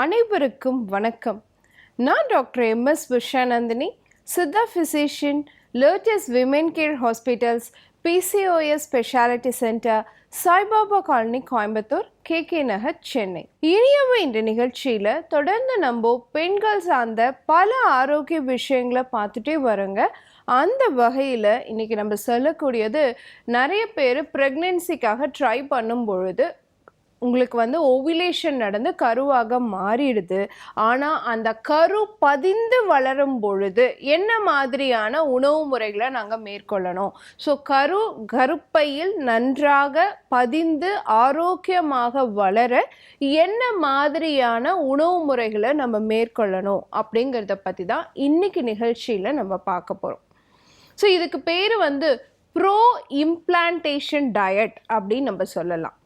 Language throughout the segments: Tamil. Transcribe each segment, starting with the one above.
அனைவருக்கும் வணக்கம். நான் doctor M S Vishanandini Siddha physician latest women care hospitals PCOS speciality centre Saibaba colony Coimbatore K K Nagar Chennai. இனியவை இந்த நிகழ்ச்சியில் தொடர்ந்து நம்ம பெண்கள் சார்ந்த பல ஆரோக்கிய விஷயங்களை பார்த்துட்டே வரோங்க. அந்த வகையில் இன்றைக்கி நம்ம சொல்லக்கூடியது நிறைய பேர் ப்ரெக்னென்சிக்காக ட்ரை பண்ணும் பொழுது உங்களுக்கு வந்து ஓவிலேஷன் நடந்து கருவாக மாறிடுது. ஆனால் அந்த கரு பதிந்து வளரும் பொழுது என்ன மாதிரியான உணவு முறைகளை நாங்கள் மேற்கொள்ளணும்? ஸோ கரு கருப்பையில் நன்றாக பதிந்து ஆரோக்கியமாக வளர என்ன மாதிரியான உணவு முறைகளை நம்ம மேற்கொள்ளணும் அப்படிங்கிறத பற்றி தான் இன்னைக்கு நிகழ்ச்சியில் நம்ம பார்க்க போகிறோம் ஸோ இதுக்கு பேர் வந்து ப்ரோ இம்ப்ளான்டேஷன் டயட் அப்படின்னு நம்ம சொல்லலாம்.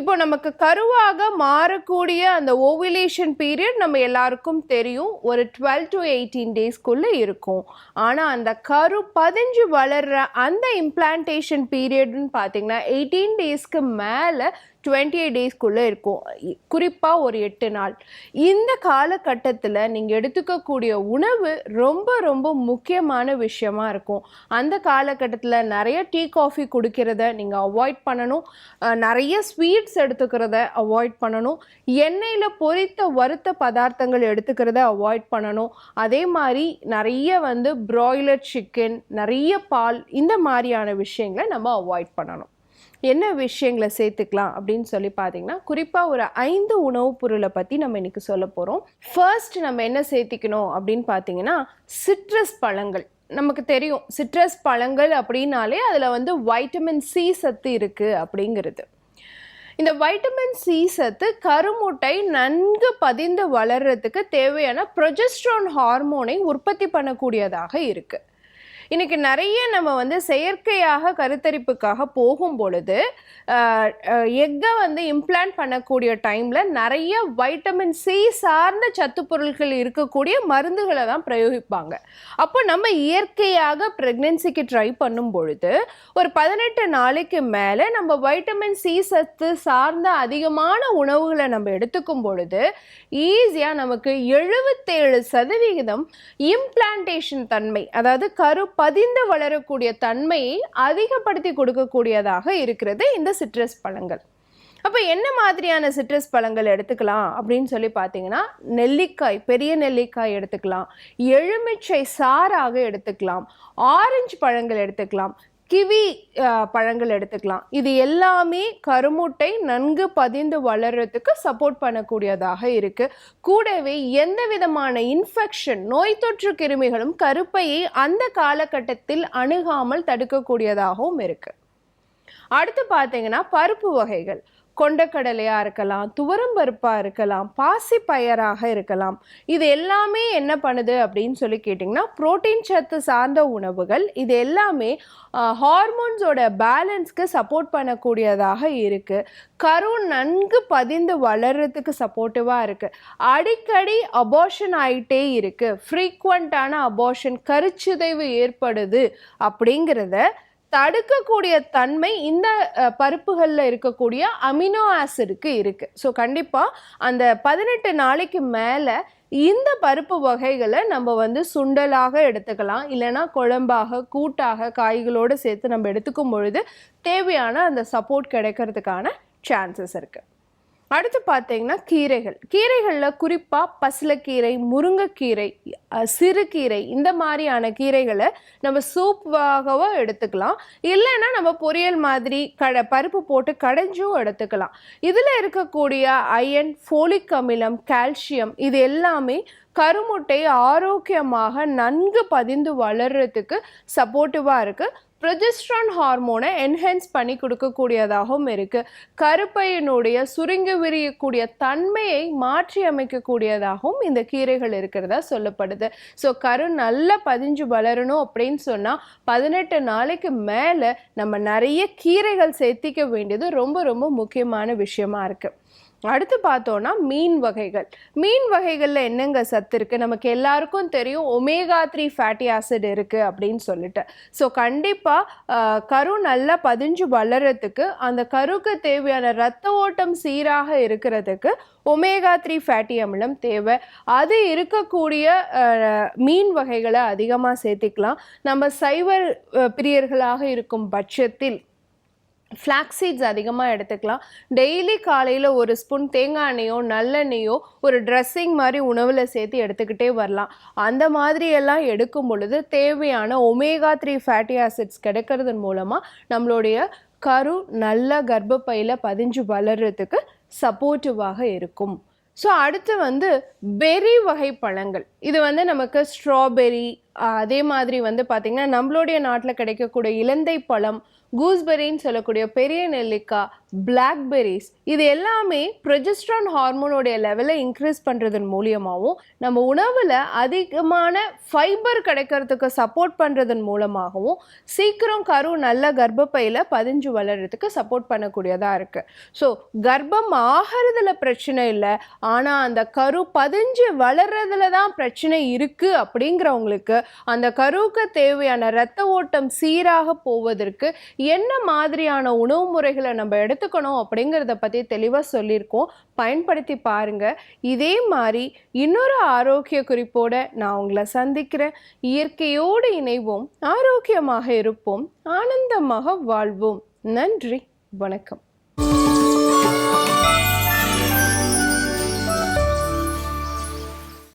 இப்போ நமக்கு கருவாக மாறக்கூடிய அந்த ஓவிலேஷன் பீரியட் நம்ம எல்லாருக்கும் தெரியும். ஒரு டுவெல் டு எயிட்டீன் டேஸ்க்குள்ளே இருக்கும். ஆனால் அந்த கரு பதிஞ்சு வளர்கிற அந்த இம்ப்ளான்டேஷன் பீரியட்னு பார்த்தீங்கன்னா எயிட்டீன் டேஸ்க்கு மேலே டுவெண்ட்டி எயிட் டேஸ்க்குள்ளே இருக்கும். குறிப்பாக ஒரு எட்டு நாள். இந்த காலகட்டத்தில் நீங்கள் எடுத்துக்கக்கூடிய உணவு ரொம்ப ரொம்ப முக்கியமான விஷயமா இருக்கும். அந்த காலகட்டத்தில் நிறைய டீ காஃபி குடிக்கிறத நீங்கள் அவாய்ட் பண்ணணும். நிறைய ஸ்வீட் ஸ்வீட்ஸ் எடுத்துக்கிறத அவாய்ட் பண்ணணும். எண்ணெயில் பொரித்த வறுத்த பதார்த்தங்கள் எடுத்துக்கிறத அவாய்ட் பண்ணணும். அதே மாதிரி நிறைய வந்து ப்ராய்லர் சிக்கன் நிறைய பால் இந்த மாதிரியான விஷயங்களை நம்ம அவாய்ட் பண்ணணும். என்ன விஷயங்களை சேர்த்துக்கலாம் அப்படின்னு சொல்லி பார்த்தீங்கன்னா குறிப்பாக ஒரு ஐந்து உணவுப் பொருளை பற்றி நம்ம இன்றைக்கி சொல்ல போகிறோம் ஃபர்ஸ்ட் நம்ம என்ன சேர்த்திக்கணும் அப்படின்னு பார்த்தீங்கன்னா சிட்ரஸ் பழங்கள். நமக்கு தெரியும் சிட்ரஸ் பழங்கள் அப்படின்னாலே அதில் வந்து வைட்டமின் சி சத்து இருக்குது அப்படிங்கிறது. இந்த வைட்டமின் சி சத்து கருமுட்டை நன்கு பதிந்து வளர்றதுக்கு தேவையான ப்ரொஜெஸ்ட்ரான் ஹார்மோனை உற்பத்தி பண்ணக்கூடியதாக இருக்குது இன்னைக்கு நிறைய நம்ம வந்து செயற்கையாக கருத்தரிப்புக்காக போகும் பொழுது எக்கை வந்து இம்ப்ளான்ட் பண்ணக்கூடிய டைமில் நிறைய வைட்டமின் சி சார்ந்த சத்து பொருட்கள் இருக்கக்கூடிய மருந்துகளை தான் பிரயோகிப்பாங்க. அப்போ நம்ம இயற்கையாக ப்ரெக்னென்சிக்கு ட்ரை பண்ணும் பொழுது ஒரு பதினெட்டு நாளைக்கு மேலே நம்ம வைட்டமின் சி சத்து சார்ந்த அதிகமான உணவுகளை நம்ம எடுத்துக்கும் பொழுது ஈஸியாக நமக்கு எழுபத்தேழு சதவிகிதம் இம்ப்ளான்டேஷன் தன்மை அதாவது கருப்பா பதிந்து வளரக்கூடிய தன்மையை அதிகப்படுத்தி கொடுக்கக்கூடியதாக இருக்கிறது இந்த சிட்ரஸ் பழங்கள். அப்போ என்ன மாதிரியான சிட்ரஸ் பழங்கள் எடுத்துக்கலாம் அப்படின்னு சொல்லி பார்த்தீங்கன்னா நெல்லிக்காய் பெரிய நெல்லிக்காய் எடுத்துக்கலாம் எலுமிச்சை சாறாக எடுத்துக்கலாம் ஆரஞ்சு பழங்கள் எடுத்துக்கலாம் கிவி பழங்கள் எடுத்துக்கலாம். இது எல்லாமே கருமுட்டை நன்கு பதிந்து வளர்கிறதுக்கு சப்போர்ட் பண்ணக்கூடியதாக இருக்குது கூடவே எந்த விதமான இன்ஃபெக்ஷன் நோய் தொற்று கிருமிகளும் கருப்பையை அந்த காலகட்டத்தில் அணுகாமல் தடுக்கக்கூடியதாகவும் இருக்குது அடுத்து பார்த்தீங்கன்னா பருப்பு வகைகள். கொண்டக்கடலையாக இருக்கலாம் துவரம் பருப்பாக இருக்கலாம் பாசி பயராக இருக்கலாம். இது எல்லாமே என்ன பண்ணுது அப்படின்னு சொல்லி கேட்டிங்கன்னா புரோட்டீன் சத்து சார்ந்த உணவுகள். இது எல்லாமே ஹார்மோன்ஸோட பேலன்ஸ்க்கு சப்போர்ட் பண்ணக்கூடியதாக இருக்குது கரு நன்கு பதிந்து வளர்றதுக்கு சப்போர்ட்டிவாக இருக்குது அடிக்கடி அபார்ஷன் ஆகிட்டே இருக்குது ஃப்ரீக்வெண்ட்டான அபார்ஷன் கருச்சிதைவு ஏற்படுது அப்படிங்கிறத தடுக்கக்கூடிய தன்மை இந்த பருப்புகளில் இருக்கக்கூடிய அமினோ ஆசிடுக்கு இருக்கு. ஸோ கண்டிப்பாக அந்த பதினெட்டு நாளைக்கு மேலே இந்த பருப்பு வகைகளை நம்ம வந்து சுண்டலாக எடுத்துக்கலாம். இல்லைன்னா குழம்பாக கூட்டாக காய்களோடு சேர்த்து நம்ம எடுத்துக்கும் பொழுது தேவையான அந்த சப்போர்ட் கிடைக்கிறதுக்கான சான்சஸ் இருக்குது அடுத்து பார்த்தீங்கன்னா கீரைகள். கீரைகளில் குறிப்பாக பசலக்கீரை முருங்கைக்கீரை சிறுகீரை இந்த மாதிரியான கீரைகளை நம்ம சூப்பாகவோ எடுத்துக்கலாம். இல்லைன்னா நம்ம பொரியல் மாதிரி கட பருப்பு போட்டு கடைஞ்சும் எடுத்துக்கலாம். இதில் இருக்கக்கூடிய அயன் ஃபோலிக் அமிலம் கால்சியம் இது எல்லாமே கருமுட்டை ஆரோக்கியமாக நன்கு பதிந்து வளர்கிறதுக்கு சப்போர்ட்டிவாக இருக்குது ப்ரொஜெஸ்ட்ரான் ஹார்மோனை என்ஹென்ஸ் பண்ணி கொடுக்கக்கூடியதாகவும் இருக்குது கருப்பையினுடைய சுருங்கி விரியக்கூடிய தன்மையை மாற்றி அமைக்கக்கூடியதாகவும் இந்த கீரைகள் இருக்கிறதா சொல்லப்படுது. ஸோ கரு நல்லா பதிஞ்சு வளரணும் அப்படின்னு சொன்னால் பதினெட்டு நாளைக்கு மேலே நம்ம நிறைய கீரைகள் சேர்த்திக்க வேண்டியது ரொம்ப ரொம்ப முக்கியமான விஷயமா இருக்குது அடுத்து பார்த்தோன்னா மீன் வகைகள். மீன் வகைகளில் என்னங்க சத்து இருக்குது நமக்கு எல்லாருக்கும் தெரியும் ஒமேகா த்ரீ ஃபேட்டி ஆசிட் இருக்குது அப்படின்னு சொல்லிட்டு. ஸோ கண்டிப்பாக கரு நல்லா பதிஞ்சு வளர்கிறதுக்கு அந்த கருக்கு தேவையான ரத்த ஓட்டம் சீராக இருக்கிறதுக்கு ஒமேகா த்ரீ ஃபேட்டி அமிலம் தேவை. அது இருக்கக்கூடிய மீன் வகைகளை அதிகமாக சேர்த்திக்கலாம். நம்ம சைவர் பிரியர்களாக இருக்கும் பட்சத்தில் ஃப்ளாக்ஸ் சீட்ஸ் அதிகமாக எடுத்துக்கலாம். டெய்லி காலையில் ஒரு ஸ்பூன் தேங்காய் எண்ணெயோ நல்லெண்ணெயோ ஒரு ட்ரெஸ்ஸிங் மாதிரி உணவில் சேர்த்து எடுத்துக்கிட்டே வரலாம். அந்த மாதிரி எல்லாம் எடுக்கும் பொழுது தேவையான ஒமேகா த்ரீ ஃபேட்டி ஆசிட்ஸ் கிடைக்கிறதன் மூலமாக நம்மளுடைய கரு நல்ல கர்ப்பப்பையில் பதிஞ்சு வளர்கிறதுக்கு சப்போர்ட்டிவாக இருக்கும். ஸோ அடுத்து வந்து பெரி வகை பழங்கள். இது வந்து நமக்கு ஸ்ட்ராபெரி அதே மாதிரி வந்து பார்த்திங்கன்னா நம்மளுடைய நாட்டில் கிடைக்கக்கூடிய இலந்தை பழம் கூஸ்பெரின்னு சொல்லக்கூடிய பெரிய நெல்லிக்காய் பிளாக்பெரிஸ் இது எல்லாமே ப்ரொஜெஸ்ட்ரான் ஹார்மோனுடைய லெவலை இன்க்ரீஸ் பண்ணுறதன் மூலியமாகவும் நம்ம உணவில் அதிகமான ஃபைபர் கிடைக்கிறதுக்கு சப்போர்ட் பண்ணுறதன் மூலமாகவும் சீக்கிரம் கரு நல்ல கர்ப்பப்பையில் பதிஞ்சு வளர்கிறதுக்கு சப்போர்ட் பண்ணக்கூடியதாக இருக்குது ஸோ கர்ப்பம் ஆகிறதுல பிரச்சனை இல்லை. ஆனால் அந்த கரு பதிஞ்சு வளர்கிறதுல தான் பிரச்சனை இருக்குது அப்படிங்கிறவங்களுக்கு அந்த கருவுக்கு தேவையான ரத்த ஓட்டம் சீராக போவதற்கு என்ன மாதிரியான உணவு முறைகளை நம்ம எடுத்து எடுத்துக்கணும் அப்படிங்கிறத பற்றி தெளிவாக சொல்லியிருக்கோம். பயன்படுத்தி பாருங்க. இதே மாதிரி இன்னொரு ஆரோக்கிய குறிப்போட நான் உங்களை சந்திக்கிறேன். இயற்கையோடு இணைவோம் ஆரோக்கியமாக இருப்போம் ஆனந்தமாக வாழ்வோம். நன்றி வணக்கம்.